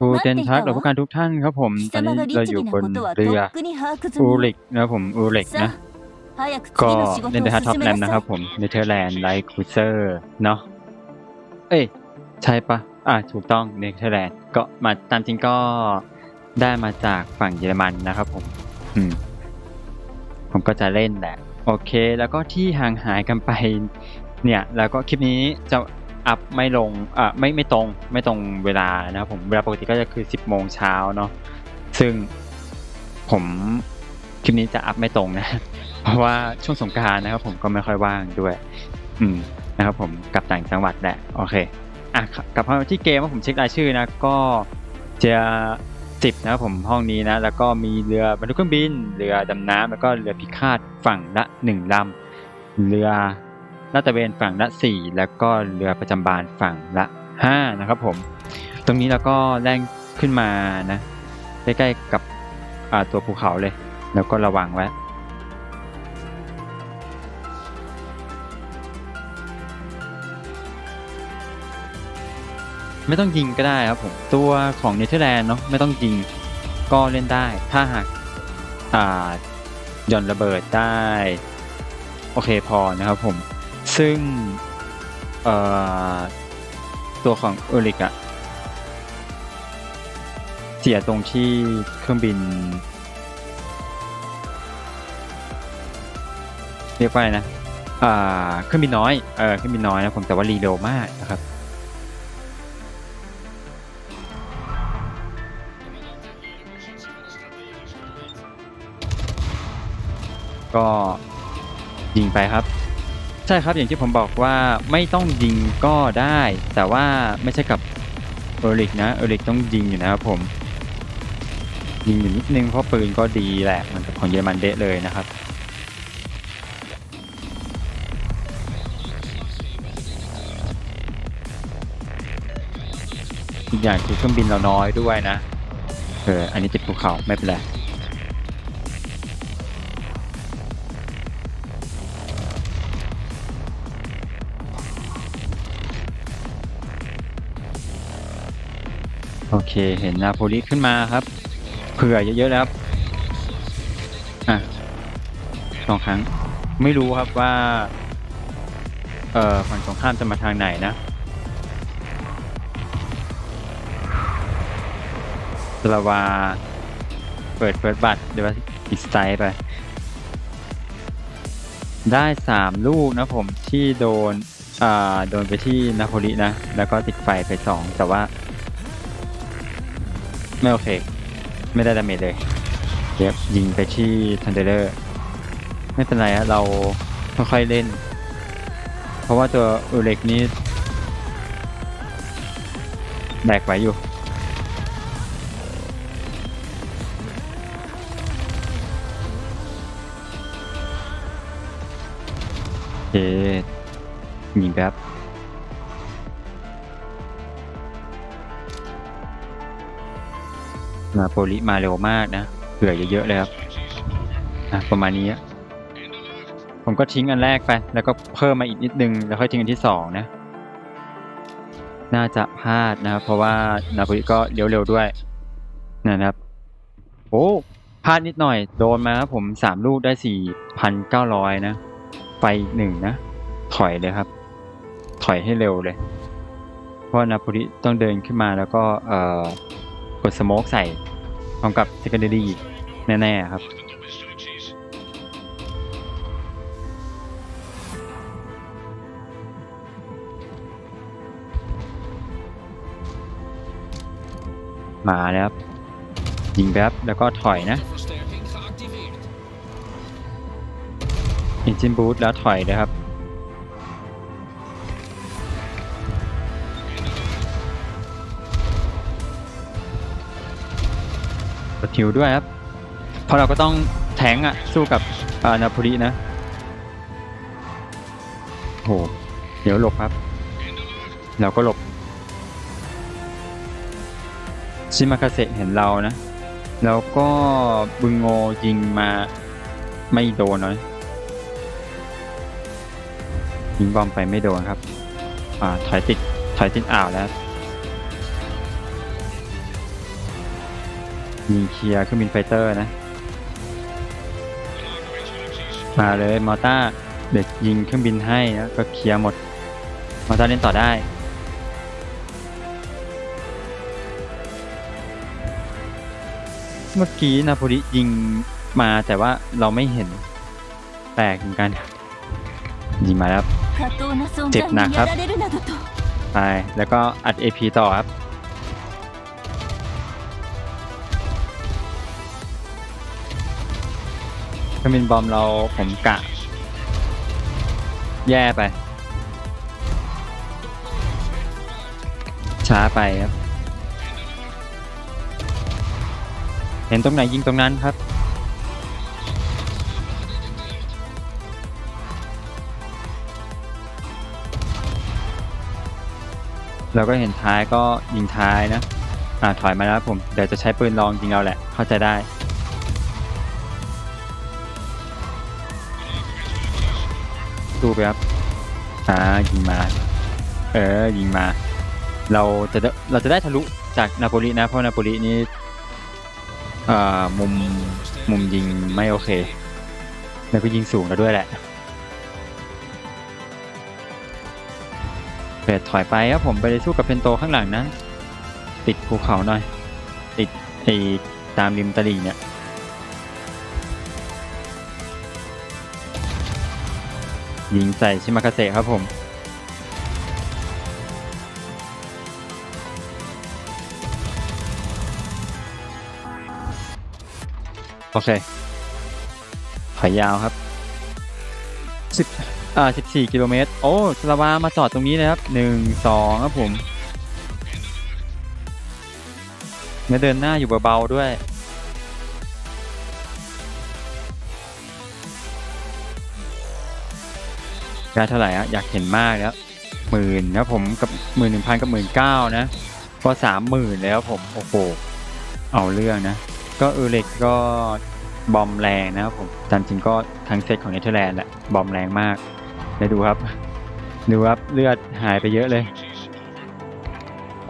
ผู้เจนทักหรือผู้การทุกท่านครับผม ตอนนี้เราอยู่บนเรืออูริกนะผมอูริกนะก็เดนเดฮาท็อปแลนด์นะครับผมเนเธอร์แลนด์ไลท์คูเซอร์เนาะเอ้ยใช่ปะอะถูกต้องเนเธอร์แลนด์ก็มาตามจริงก็ได้มาจากฝั่งเยอรมันนะครับผม อืม ผมก็จะเล่นแหละ โอเค แล้วก็ที่ห่างหายกันไป เนี่ย แล้วก็คลิปนี้จะ อัพไม่ลงอ่าไม่ไม่ตรงไม่ตรงเวลานะครับผมเวลาปกติก็จะคือ 10โมงเช้าเนาะซึ่งผมคลิปนี้จะอัพไม่ตรงนะ เพราะว่าช่วงสงการนะครับผมก็ไม่ค่อยว่างด้วย อืมนะครับผมกลับต่างจังหวัดแหละโอเคอะกลับมาที่เกมว่าผมเช็ครายชื่อนะก็จะสิบนะครับผมห้องนี้นะ แล้วก็มีเรือบรรทุกเครื่องบิน เรือดำน้ำแล้วก็เรือพิฆาตฝั่งละหนึ่งลำเรือ ลาดตระเวนฝั่งละสี่แล้วก็เรือประจำบานฝั่งละห้านะครับผม ตรงนี้เราก็แล่นขึ้นมานะใกล้ๆกับตัวภูเขาเลย แล้วก็ระวังไว้ไม่ต้องยิงก็ได้ครับผม ตัวของเนเธอร์แลนด์เนาะไม่ต้องยิงก็เล่นได้ ถ้าหากอ่าหย่อนระเบิดได้ โอเคพอนะครับผม ซึ่งตัวของเอริกอะเสียตรงที่เครื่องบิน เรียกว่าไรนะเครื่องบินน้อยเออเครื่องบินน้อยนะผมแต่ว่ารีเร็วมากนะครับก็ยิงไปครับ ใช่ครับอย่างที่ผมบอกว่าไม่ต้องยิงก็ได้ แต่ว่าไม่ใช่กับเอริกนะเอริกต้องยิงอยู่นะครับผม ยิงอยู่นิดนึงเพราะปืนก็ดีแหละมันกับของเยอรมันเดะเลยนะครับอีกอย่างคือเครื่องบินเราน้อยด้วยนะเอออันนี้ติดภูเขาไม่เป็นไร โอเค เห็นนาโปลิขึ้นมาครับ เผื่อเยอะๆแล้วครับอะสองครั้ง ไม่รู้ครับว่า เอ่อฝั่งตรงข้ามจะมาทางไหนนะสลาวา เปิดเปิดบัตรเดี๋ยวอีสไตไป ได้สามลูกนะผมที่โดน อ่า โดนไปที่นาโปลินะ แล้วก็ติดไฟไปสองแต่ว่า ไม่โอเค ไม่ได้ดาเมจเลยเดี๋ยวยิงไปที่ทันเดอร์ไม่เป็นไรอะเราค่อยๆเล่น เพราะว่าตัวอูเล็กนี้แบกไว้อยู่โอเคยิงแป๊บ นาโปลิมาเร็วมากนะเผื่อเยอะๆเลยครับอะประมาณนี้ผมก็ทิ้งอันแรกไป แล้วก็เพิ่มมาอีกนิดนึง แล้วค่อยทิ้งอันที่สองนะ น่าจะพลาดนะครับ เพราะว่านาโปลิก็เลี้ยวเร็วด้วยนะครับ โอ้พลาดนิดหน่อย โดนมาครับผมสามลูกได้สี่พันเก้าร้อยนะ ไปหนึ่งนะ ถอยเลยครับ ถอยให้เร็วเลย เพราะนาโปลิต้องเดินขึ้นมาแล้วก็เอ่อ กดสโมกใส่พร้อมกับ secondary แน่ๆครับ มาแล้วครับ ยิงแป๊บแล้วก็ถอยนะ Versterking geactiveerd. Engine Boost แล้วถอยเลยครับ กดฮิวด้วยครับ เพราะเราก็ต้องแทงอะ สู้กับนาโปลินะโหเดี๋ยวหลบครับ เราก็หลบ ชิมาคาเซเห็นเรานะ แล้วก็บึงโงยิงมาไม่โดนเลยยิงบอมไปไม่โดนครับ อ่าถอยติดถอยติดอ่าวแล้ว มีเคลียร์เครื่องบินไฟเตอร์นะ มาเลยมอต้าเด็กยิงเครื่องบินให้นะก็เคลียร์หมด มอต้าเล่นต่อได้เมื่อกี้นาพปลียิงมาแต่ว่าเราไม่เห็นแตกเหมือนกัน ยิงมาแล้วเจ็บหนักครับไปแล้วก็อัด AP ต่อครับ เครื่องบินบอมเราผมกะ แย่ไป ช้าไปครับ เห็นตรงไหนยิงตรงนั้นครับ เราก็เห็นท้ายก็ยิงท้ายนะ อ่าถอยมาแล้วผม เดี๋ยวจะใช้ปืนลองยิงเราแหละ เข้าใจได้ ดูไปครับอ่ายิงมา เออยิงมา เราจะได้เราจะได้ทะลุจากนาโปลีนะ เพราะนาโปลีนี่อ่ามุมมุมยิงไม่โอเค แล้วก็ยิงสูงแล้วด้วยแหละเปิดถอยไปครับผมไปสู้กับเพนโตข้างหลังนะ ติดภูเขาหน่อย ติดไอ้ตามริมตลิ่งเนี่ย ยิงใส่ชิมากาเซครับผม โอเคถอยยาวครับสิบอ่าสิบสี่กิโลเมตร โอ้สลาวามาจอดตรงนี้เลยครับหนึ่งสองครับผมเนื้อเดินหน้าอยู่เบาๆด้วย ได้เท่าไหร่อะอยากเห็นมากแล้วหมื่นนะผมกับหมื่นหนึ่งพันกับหมื่นเก้านะ ก็สามหมื่นแล้วผมโอ้โหเอาเรื่องนะ ก็เออเล็กก็บอมแรงนะครับผมตามจริงก็ทั้งเซตของเนเธอร์แลนด์แหละบอมแรงมากแล้วดูครับ ดูครับเลือดหายไปเยอะเลย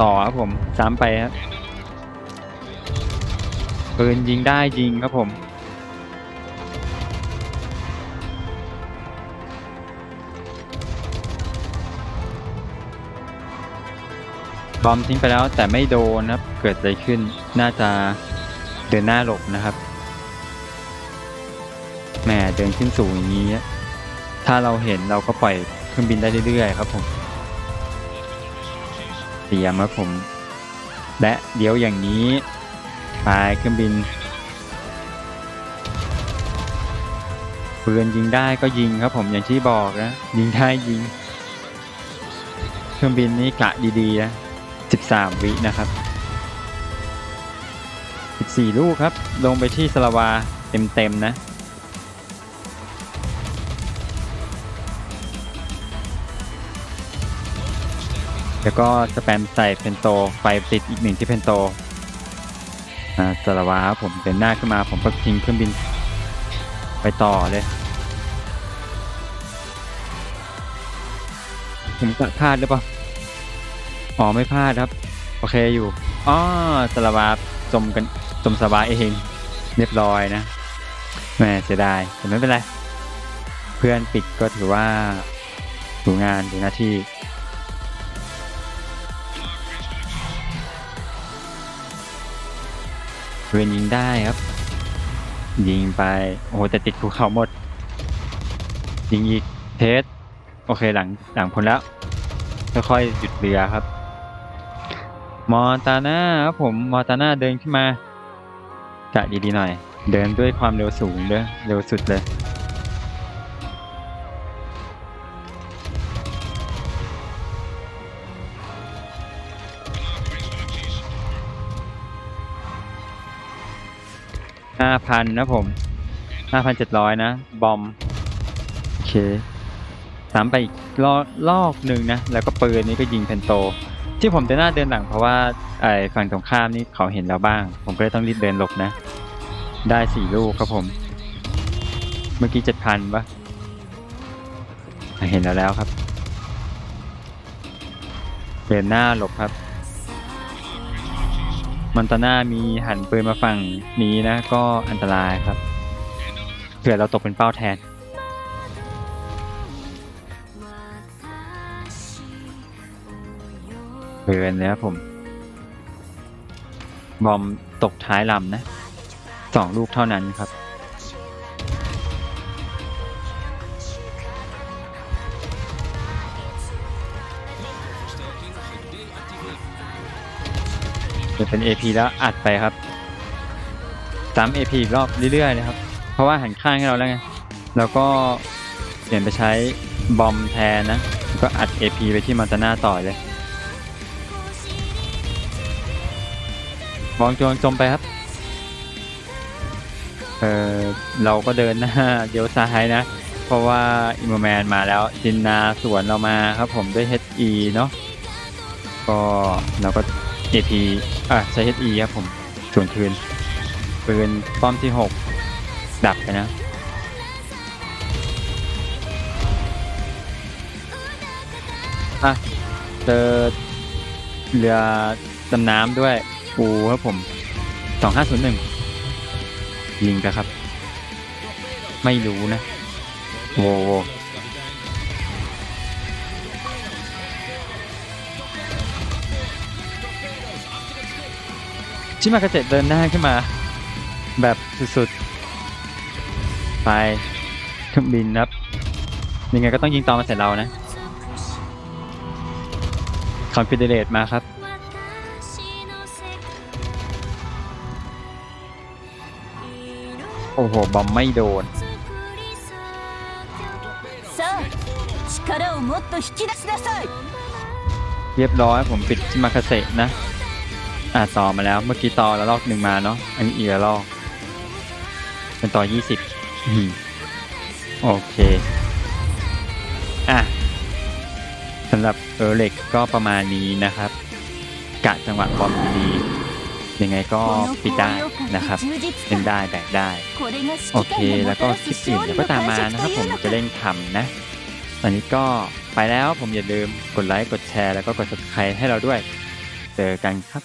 ต่อครับผมซ้ำไปครับปืนยิงได้ยิงครับผม บอมทิ้งไปแล้วแต่ไม่โดนนะครับ เกิดอะไรขึ้น น่าจะเดินหน้าหลบนะครับ แหมเดินขึ้นสูงอย่างนี้ ถ้าเราเห็นเราก็ปล่อยเครื่องบินได้เรื่อยๆครับผมเตรียมครับผม และเดี๋ยวอย่างนี้ปลายเครื่องบินปืนยิงได้ก็ยิงครับผมอย่างที่บอกนะ ยิงได้ยิง เครื่องบินนี้กะดีๆนะ 13 วินะครับ 14 ลูกครับ ลงไปที่สลาวาเต็มๆนะแล้วก็สแปมใส่เพนโตไฟติดอีกหนึ่งที่เพนโตอ่าสลาวาครับผมเดินหน้าขึ้นมาผมก็ทิ้งเครื่องบินไปต่อเลยผมกะพลาดหรือเปล่า อ๋อไม่พลาดครับ โอเคอยู่อ๋อสลาวาจมกันจมสบายเองเรียบร้อยนะแหม่เสียดายแต่ไม่เป็นไร เพื่อนปิดก็ถือว่าดูงานดูหน้าที่เพื่นยิงได้ครับ ยิงไป โอ้แต่ติดภูเขาหมด ยิงอีกเทส โอเคหลังหลังพ้นแล้ว ค่อยๆหยุดเรือครับ มอตาน่าครับผมมอตาน่าเดินขึ้นมากะดีๆหน่อย เดินด้วยความเร็วสูงเด้อเร็วสุดเลยห้าพันนะผมห้าพันเจ็ดร้อยนะ บอม โอเคสามไปอีกลอกลอกหนึ่งนะ แล้วก็ปืนนี้ก็ยิงเพนโต ที่ผมเดินหน้าเดินหลังเพราะว่าไอ้ฝั่งตรงข้ามนี่เขาเห็นเราบ้าง ผมก็เลยต้องรีบเดินหลบนะ ได้สี่ลูกครับผม เมื่อกี้เจ็ดพันปะเห็นแล้วแล้วครับ เดินหน้าหลบครับมอนตาน่ามีหันปืนมาฝั่งนี้นะ ก็อันตรายครับเผื่อเราตกเป็นเป้าแทน เกินแล้วผม บอมตกท้ายลำนะสองลูกเท่านั้นครับ จะเป็น AP แล้วอัดไปครับซ้ำ AP อีกรอบเรื่อยๆเลยครับ เพราะว่าหันข้างให้เราแล้วไง แล้วก็เปลี่ยนไปใช้บอมแทนนะ ก็อัด AP ไปที่มอนตาน่าต่อเลย มองจวงจมไปครับ เออเราก็เดินหน้าเดี๋ยวซ้ายนะ เพราะว่าอิมเมแมนมาแล้วจินนาสวนเรามาครับผมด้วย HE เนาะก็เราก็ AP อะใช้ HE ครับผมสวนคืนปืนป้อมที่ 6 ดับไปนะอะเจอเรือดำน้ำด้วย ปูครับผม2501ยิงไปครับ ไม่รู้นะโว้โวชิมากาเสะเดินหน้าขึ้นมา แบบสุดๆ ไปเครื่องบินครับ ยังไงก็ต้องยิงตอมาใส่เรานะคอนฟิเดเรตมาครับ โอ้โห บอมไม่โดนเรียบร้อยผมปิดมาคาเซนะ อ่าต่อมาแล้วเมื่อกี้ต่อแล้วลอกหนึ่งมาเนาะอันนี้อีกแล้ลอก เป็นต่อยี่สิบโอเค อะสำหรับเออเล็กก็ประมาณนี้นะครับ กะจังหวะบอมดี ยังไงก็ปิดได้นะครับเล่นได้แบกได้ โอเค แล้วก็คลิปอื่นเดี๋ยวก็ตามมานะครับผมจะเร่งทำนะตอนนี้ก็ไปแล้วผมอย่าลืมกดไลค์กดแชร์แล้วก็กด subscribe ให้เราด้วย เจอกันครับ